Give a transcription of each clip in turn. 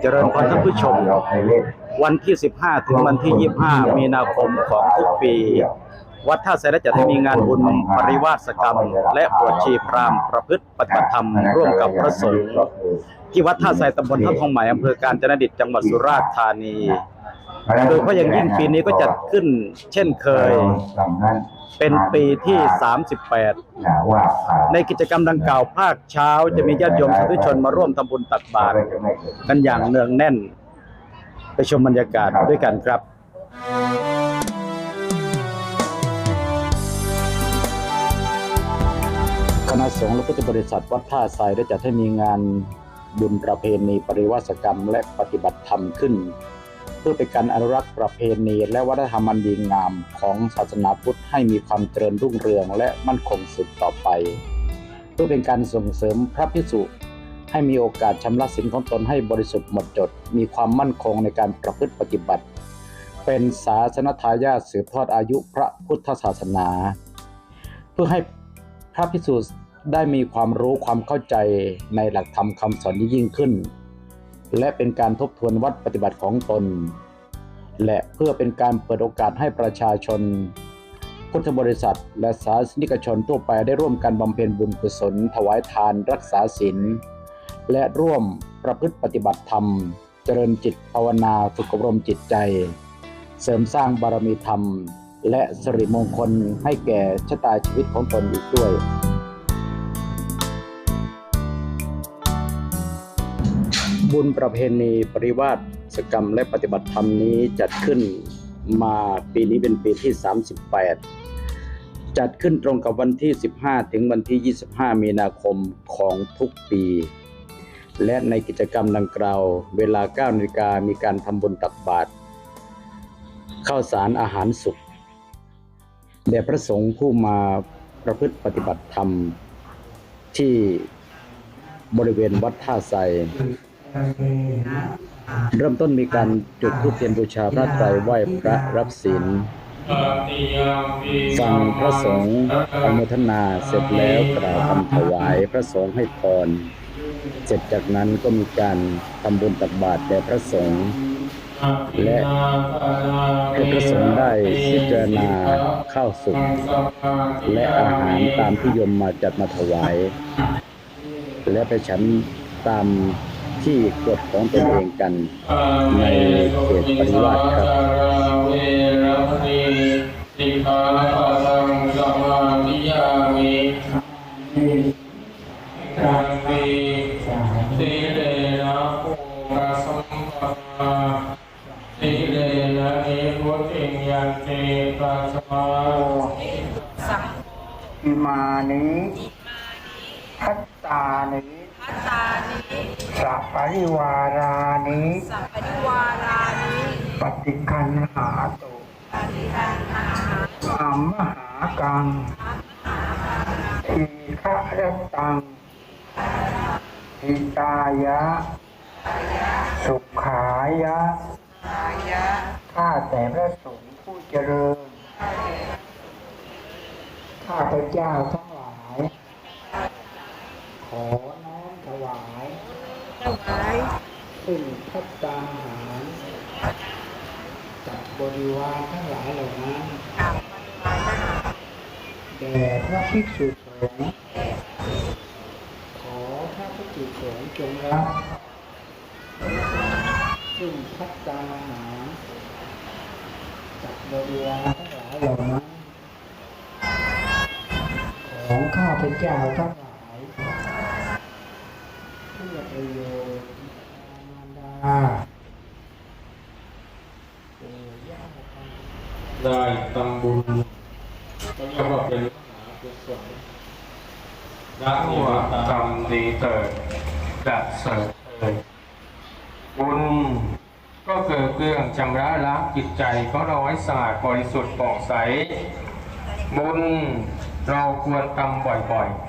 เจริญพรท่านผู้ชม วันที่ 15 ถึงวันที่ 25 มีนาคมของทุกปี วัดท่าไซได้จัดให้มีงานบุญปริวาสกรรม และบวชชีพราหมณ์ประพฤติปฏิบัติธรรมร่วมกับพระสงฆ์ที่วัดท่าไซตำบลท่าทองใหม่อำเภอกาญจนดิตจังหวัดสุราษฎร์ธานีโดยเฉพาะอย่างยิ่งปีนี้ก็จัดขึ้นเช่นเคย เป็นปีที่ 38 ในกิจกรรมดังกล่าวภาคเช้าจะมีญาติโยมสาธุชนมาร่วมทำบุญตักบาตรกันอย่างเนืองแน่น ไปชมบรรยากาศด้วยกันครับ คณะสงฆ์และพุทธบริษัทวัดท่าทรายได้จัดให้มีงานบุญประเพณีปริวาสกรรมและปฏิบัติธรรมขึ้น เพื่อเป็นการอนุรักษ์ประเพณี และวัฒนธรรมอันดีงามของศาสนาพุทธให้มีความเจริญรุ่งเรืองและมั่นคงสืบต่อไป เพื่อเป็นการส่งเสริมพระพิสุให้มีโอกาสชำระศีลของตนให้บริสุทธิ์หมดจด มีความมั่นคงในการประพฤติปฏิบัติ เป็นศาสนทายาทสืบทอดอายุพระพุทธศาสนา เพื่อให้พระพิสุได้มีความรู้ความเข้าใจในหลักธรรมคำสอนยิ่งขึ้น และเป็นการทบทวนวัดปฏิบัติของตน และเพื่อเป็นการเปิดโอกาสให้ประชาชน พุทธบริษัท และศาสนิกชนทั่วไปได้ร่วมกันบำเพ็ญบุญกุศล ถวายทานรักษาศีลและร่วมประพฤติปฏิบัติธรรม เจริญจิตภาวนาฝึกอบรมจิตใจ เสริมสร้างบารมีธรรม และสิริมงคลให้แก่ชะตาชีวิตของตนอีกด้วย บุญประเพณีปริวาสกรรมและปฏิบัติธรรมนี้จัดขึ้นมาปีนี้เป็นปีที่ 38 จัดขึ้นตรงกับวันที่ 15 ถึงวันที่ 25 มีนาคมของทุกปี และในกิจกรรมดังกล่าวเวลา 9นาฬิกามีการทำบุญตักบาตรข้าวสารอาหารสุขแด่พระสงฆ์ผู้มาประพฤติปฏิบัติธรรมที่บริเวณวัดท่าไซ เริ่มต้นมีการจุดธูปเทียนบูชาพระไตรไหว้พระรับศีลฟังพระสงฆ์อนุโมทนาเสร็จแล้วกล่าวคำถวายพระสงฆ์ให้พร เสร็จจากนั้นก็มีการทำบุญตักบาตรแด่พระสงฆ์และให้พระสงฆ์ได้พิจารณาข้าวสุกและอาหารตามที่ยมมาจัดมาถวาย และไปฉันตาม ที่กฎของตนเองกัน ในเขตปริวาสครับเวรมณีสิกขาปะทังสมาธิยามิทันติสิเลนะภูมิสัมปทาสิเลนะนิพุทธิยันติปัสสมาอิมานิพัตตานิพัตตานิ สัปริวารานิสัพปริวารานิปฏิคันหาตุปฏิคันหาอัมมหากังทีฆะรตังหิตายะ สุขายะอายะข้าแต่พระสงฆ์ผู้เจริญ ข้าพระเจ้าทั้งหลายขอน้อมถวาย ถวายซึ่งพัตตาหารจัดบริวารทั้งหลายเหล่านั้นกราบถวายทหารแด่พระภิกษุสงฆ์ขอพระภิกษุสงฆ์จงรับซึ่งพัตตาหารจัดบริวารทั้งหลายเหล่านั้นของข้าพเจ้าทั้งหลาย พื่อประโยชน์มารดาปู่ย่าได้ทำบุญก็เรียกว่าเป็นมหากุศลละนิวกรรมดีเกิดประเสริฐเอ่ยบุญก็เกิดเรื่องชำระล้างจิตใจของเราให้สะอาดบริสุทธิ์ผ่องใส บุญเราควรทำบ่อยๆ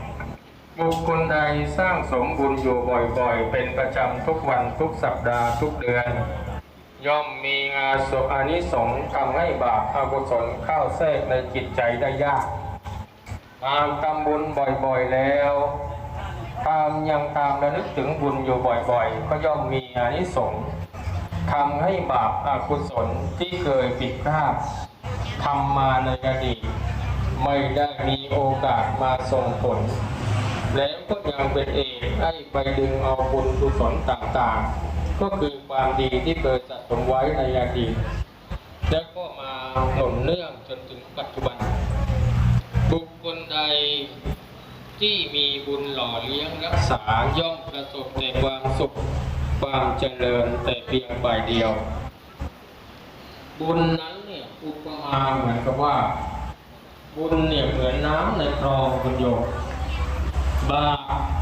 บุคคลใดสร้างสมบุญอยู่บ่อยๆ เป็นประจำทุกวันทุกสัปดาห์ทุกเดือน ย่อมมีงานศพอานิสงส์ทำให้บาปอากุศลเข้าแทรกในจิตใจได้ยากหากทำบุญบ่อยๆแล้วตามยังตามระลึกถึงบุญอยู่บ่อยๆ ก็ย่อมมีอานิสงส์ทำให้บาปอากุศลที่เคยผิดพลาดทำมาในอดีตไม่ได้มีโอกาสมาส่งผล แล้วก็ยังเป็นเอกให้ไปดึงเอาบุญกุศลต่างๆ ก็คือความดีที่เคยสะสมไว้ในอดีตแล้วก็มาหนุนเนื่องจนถึงปัจจุบัน บุคคลใดที่มีบุญหล่อเลี้ยงรักษาย่อมประสบแต่ความสุขความเจริญแต่เพียงฝ่ายเดียว บุญนั้นเนี่ยอุปมาเหมือนกับว่า บุญเนี่ยเหมือนน้ำในคลองคุณโยม บาป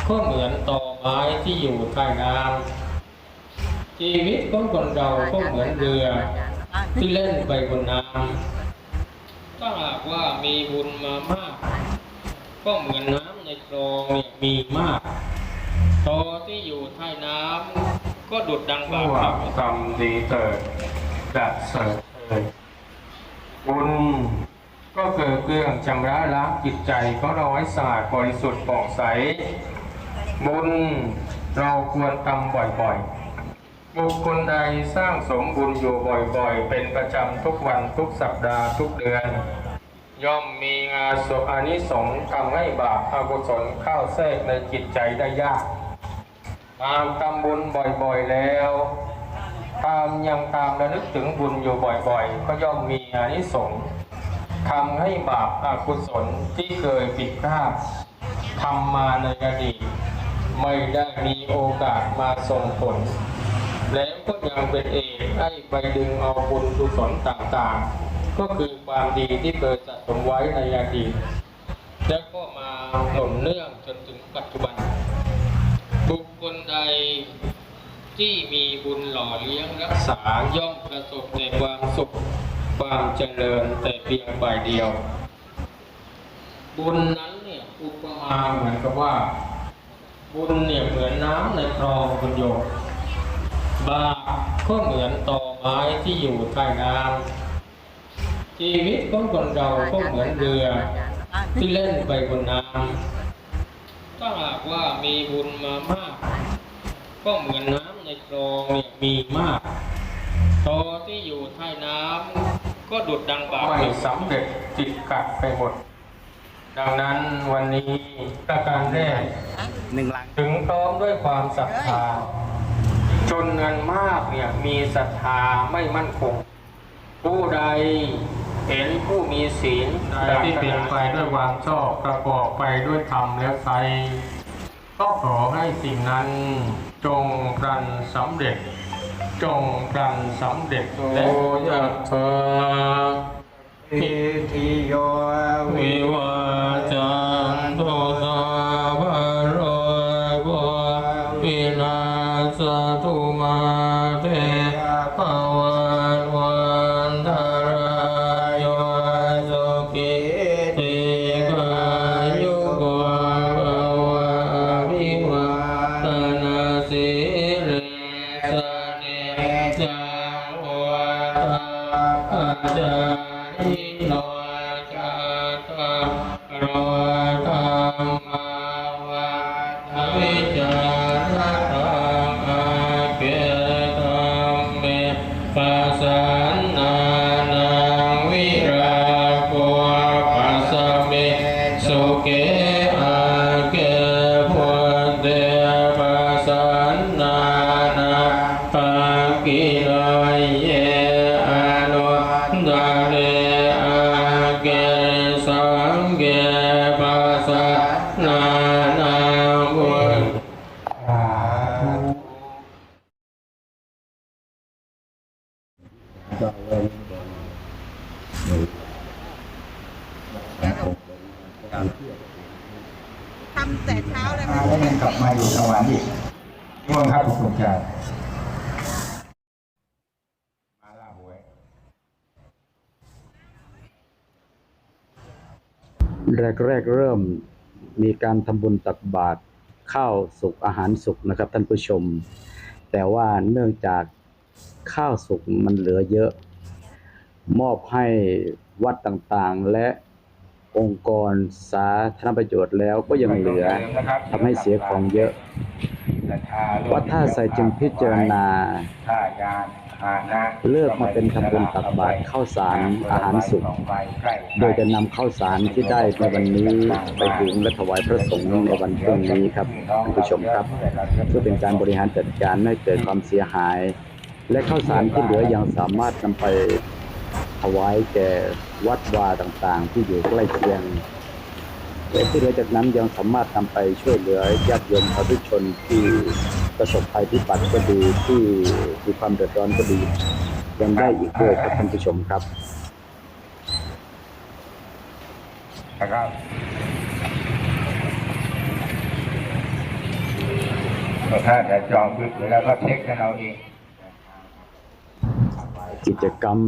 ก็เหมือนตอไม้ที่อยู่ใต้น้ำชีวิตของคนเราก็เหมือนเรือที่เล่นไปบนน้ำถ้าหากว่ามีบุญมามาก ก็เหมือนน้ำในคลองเนี่ยมีมากตอที่อยู่ใต้น้ำก็ดุดดังบาปกรรมดีเกิดจะเสริฐเอ่ยบุญ ก็เกิดเครื่องชำระล้างจิตใจของเราให้สะอาดบริสุทธิ์ผ่องใส บุญเราควรทำบ่อยๆ บุคคลใดสร้างสมบุญอยู่บ่อยๆ เป็นประจำทุกวันทุกสัปดาห์ทุกเดือน ย่อมมีงานสอานิสงส์ทำให้บาปอากุศลเข้าแทรกในจิตใจได้ยากตามทำบุญบ่อยๆแล้วตามยังตามระลึกถึงบุญอยู่บ่อยๆ ก็ย่อมมีอานิสงส์ ทำให้บาปอากุศลที่เคยผิดพลาดทำมาในอดีตไม่ได้มีโอกาสมาส่งผล แล้วก็ยังเป็นเอกให้ไปดึงเอาบุญกุศลต่างๆ ก็คือความดีที่เคยสะสมไว้ในอดีตแล้วก็มาหนุนเนื่องจนถึงปัจจุบัน บุคคลใดที่มีบุญหล่อเลี้ยงรักษาย่อมประสบแต่ความสุข ความเจริญแต่เพียงฝ่ายเดียว บุญนั้นเนี่ยอุปมาเหมือนกับว่า บุญเนี่ยเหมือนน้ำในคลองคุณโยมบาปก็เหมือนตอไม้ที่อยู่ใต้น้ำชีวิตของคนเราก็เหมือนเรือที่เล่นไปบนน้ำถ้าหากว่ามีบุญมามาก ก็เหมือนน้ำในคลองเนี่ยมีมากตอที่อยู่ใต้น้ำ ก็ดุดดังบาปไม่สำเร็จจิตกัดไปหมด ดังนั้นวันนี้ประการแรกหนึ่งลังถึงพร้อมด้วยความศรัทธาจนเงินมากเนี่ยมีศรัทธาไม่มั่นคง ผู้ใดเห็นผู้มีศีลใดที่เป็นไปด้วยความชอบประกอบไปด้วยธรรมแล้วใครก็ขอให้สิ่งนั้นจงพลันสำเร็จ จงพลันสำเร็จและยะถาอิทิโยวิวาจั มาอยู่สวรรค์อีกง่วงครับคุณชามาลาหวยแรกแรกเริ่มมีการทำบุญตักบาตรข้าวสุกอาหารสุกนะครับ ท่านผู้ชม แต่ว่าเนื่องจากข้าวสุกมันเหลือเยอะ มอบให้วัดต่างๆและ องค์กรสาธารณประโยชน์แล้วก็ยังเหลือทำให้เสียของเยอะวัดท่าใสจึงพิจารณา เลือกมาเป็นทำบุญตักบาตรข้าวสารอาหารสุกโดยจะนำข้าวสารที่ได้ในวันนี้ไปหุงและถวายพระสงฆ์ในวันพรุ่งนี้ครับท่านผู้ชมครับ เพื่อเป็นการบริหารจัดการไม่ให้เกิดความเสียหาย และข้าวสารที่เหลือยังสามารถนำไป ถวายแก่วัดวาต่างๆ ที่อยู่ใกล้เคียงและที่เหลือจากนั้นยังสามารถนำไปช่วยเหลือญาติโยมสาธุชนที่ประสบภัยพิบัติก็ดีที่มีความเดือดร้อนก็ดียังได้อีกด้วยครับท่านผู้ชมครับนะครับถ้าจะจองพื้นแล้วก็เช็คกันเอาเองกิจกรรม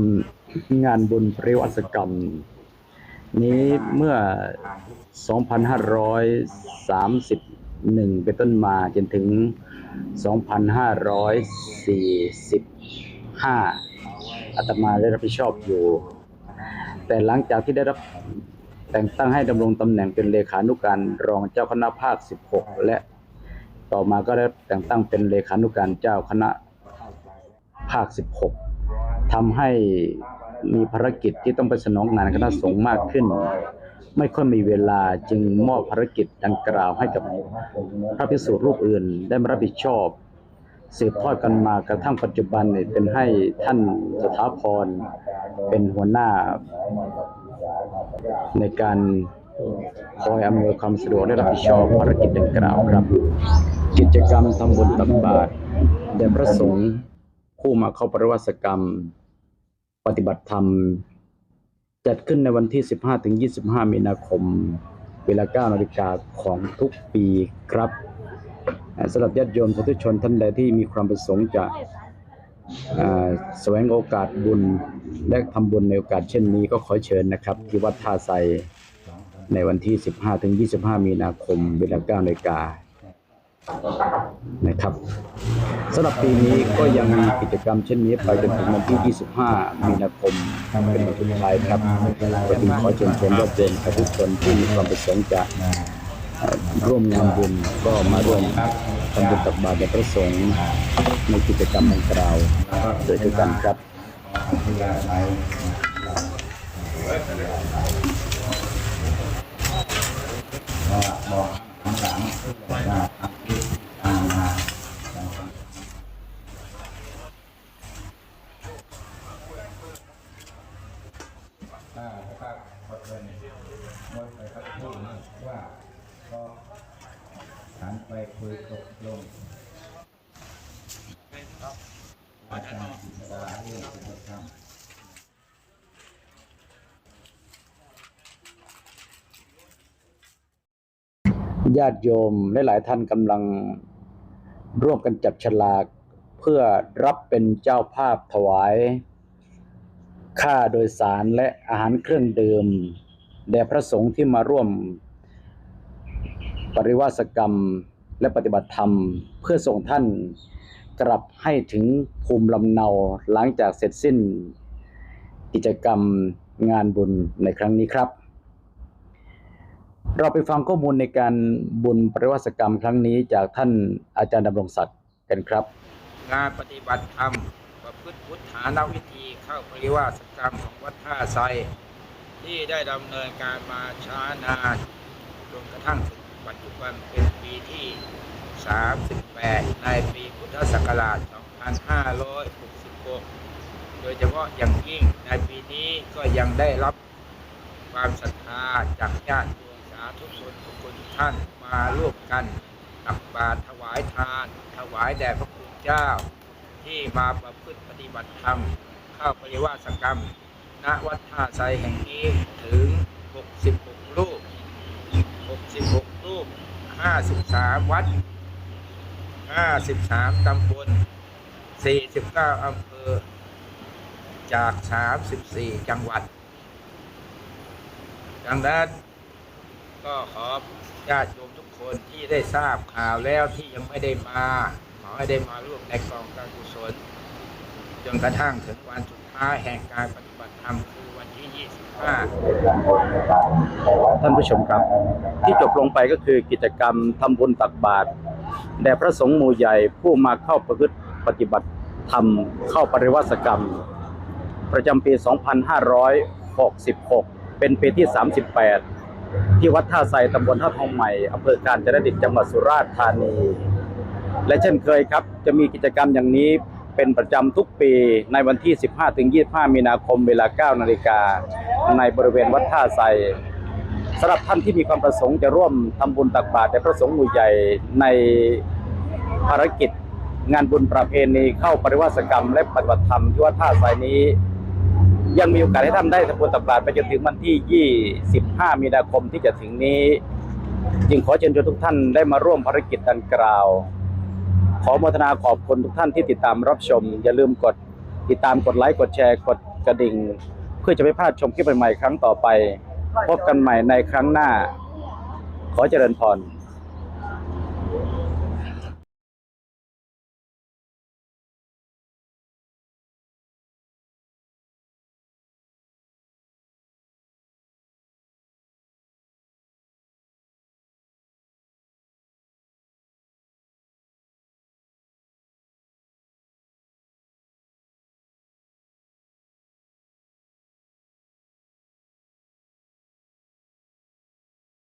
งานบุญปริวัติกรรม นี้เมื่อ 2531 เป็นต้นมาจนถึง 2545 อาตมาได้รับผิดชอบอยู่ แต่หลังจากที่ได้รับแต่งตั้งให้ดำรงตำแหน่งเป็นเลขานุการรองเจ้าคณะภาค 16 และต่อมาก็ได้แต่งตั้งเป็นเลขานุการเจ้าคณะภาค 16ทำให้ มีภารกิจที่ต้องไปสนองงานคณะสงฆ์มากขึ้น ไม่ค่อยมีเวลาจึงมอบภารกิจดังกล่าวให้กับพระภิกษุรูปอื่น ได้มารับผิดชอบสืบทอดกันมากระทั่งปัจจุบันเนี่ยเป็นให้ท่านสถาพรเป็นหัวหน้า ในการคอยอำนวยความสะดวกและรับผิดชอบภารกิจดังกล่าวครับ กิจกรรมทำบุญตักบาตรแด่พระสงฆ์ผู้มาเข้าปริวาสกรรม ฏิบัติธรรม จัดขึ้นในวันที่ 15-25 มีนาคม เวลา 9 นาฬิกาของทุกปีครับสำหรับญาติโยมสาธุชนท่านใดที่มีความประสงค์จะแสวงโอกาสบุญและทำบุญในโอกาสเช่นนี้ก็ขอเชิญนะครับ ที่วัดท่าไซในวันที่ 15-25 มีนาคม เวลา 9 นาฬิกา นะครับสำหรับปีนี้ก็ยังมีกิจกรรมเช่นนี้ไปจนถึงวันที่ 25 มีนาคมเป็นวันสุดท้ายครับก็จึงขอเชิญชวนญาติโยมสาธุชนที่มีความประสงค์จะร่วมงานบุญก็มาร่วมทำบุญตักบาตรแด่พระสงฆ์ในกิจกรรมดังกล่าวโดยทุกันครับถ้าาพอเป็นมดไปครับพูดนะว่าก็หันไปคุยตกลงอาจารย์จิตราเรื่องกิจกรรมญาติโยมหลาย ๆ ท่านกำลังร่วมกันจับฉลาก เพื่อรับเป็นเจ้าภาพถวาย ค่าโดยสารและอาหารเครื่องดื่มแด่พระสงฆ์ที่มาร่วมปริวาสกรรมและปฏิบัติธรรม เพื่อส่งท่านกลับให้ถึงภูมิลำเนาหลังจากเสร็จสิ้น กิจกรรมงานบุญในครั้งนี้ครับ เราไปฟังข้อมูลในการบุญปริวาสกรรมครั้งนี้จากท่านอาจารย์ดำรงศักดิ์กันครับ งานปฏิบัติธรรมประพฤติพุทธานาวิธี เข้าปริวาสกรรมของวัดท่าไซที่ได้ดำเนินการมาช้านานจนกระทั่งถึงปัจจุบันเป็นปีที่ 38 ในปีพุทธศักราช 2566 โดยเฉพาะอย่างยิ่งในปีนี้ก็ยังได้รับความศรัทธาจากญาติโยมสาธุชนทุกคนท่านมาร่วมกันตักบาตรถวายทาน ถวายแด่พระคุณเจ้า ที่มาประพฤติปฏิบัติธรรม ข้าปริวาสกรรม ณ วัดท่าไซแห่งนี้ถึง 66 รูป 66 รูป 53 วัด 53 ตำบล 49 อำเภอ จาก 34 จังหวัด ดังนั้นก็ขอญาติโยมทุกคนที่ได้ทราบข่าวแล้วที่ยังไม่ได้มา ขอให้ได้มาร่วมในกองการกุศล จนกระทั่งถึงวันสุดท้ายแห่งการปฏิบัติธรรมคือวันที่ 25 ท่านผู้ชมครับ ที่จบลงไปก็คือกิจกรรมทำบุญตักบาตรแด่พระสงฆ์หมู่ใหญ่ผู้มาเข้าประพฤติปฏิบัติธรรมเข้าปริวาสกรรม ประจำปี 2566 เป็นปีที่ 38 ที่วัดท่าไทรตำบลท่าทองใหม่อำเภอการจนดิตจังหวัดสุราษฎร์ธานี และเช่นเคยครับ จะมีกิจกรรมอย่างนี้ เป็นประจำทุกปีในวันที่ 15-25 มีนาคมเวลา 9 นาฬิกา ในบริเวณวัดท่าไทรสำหรับท่านที่มีความประสงค์จะร่วมทำบุญตักบาตรแด่พระสงฆ์หมู่ใหญ่ในภารกิจงานบุญประเพณีเข้าปริวาสกรรม และปฏิบัติธรรมที่วัดท่าไทรนี้ ยังมีโอกาสให้ท่านได้ทำบุญตักบาตรไปจนถึงวันที่ 25 มีนาคมที่จะถึงนี้ จึงขอเชิญชวนทุกท่านได้มาร่วมภารกิจดังกล่าว ขอโมทนาขอบคุณทุกท่านที่ติดตามรับชม อย่าลืมกดติดตามกดไลค์กดแชร์กดกระดิ่ง เพื่อจะไม่พลาดชมคลิปใหม่ๆครั้งต่อไป พบกันใหม่ในครั้งหน้า ขอเจริญพร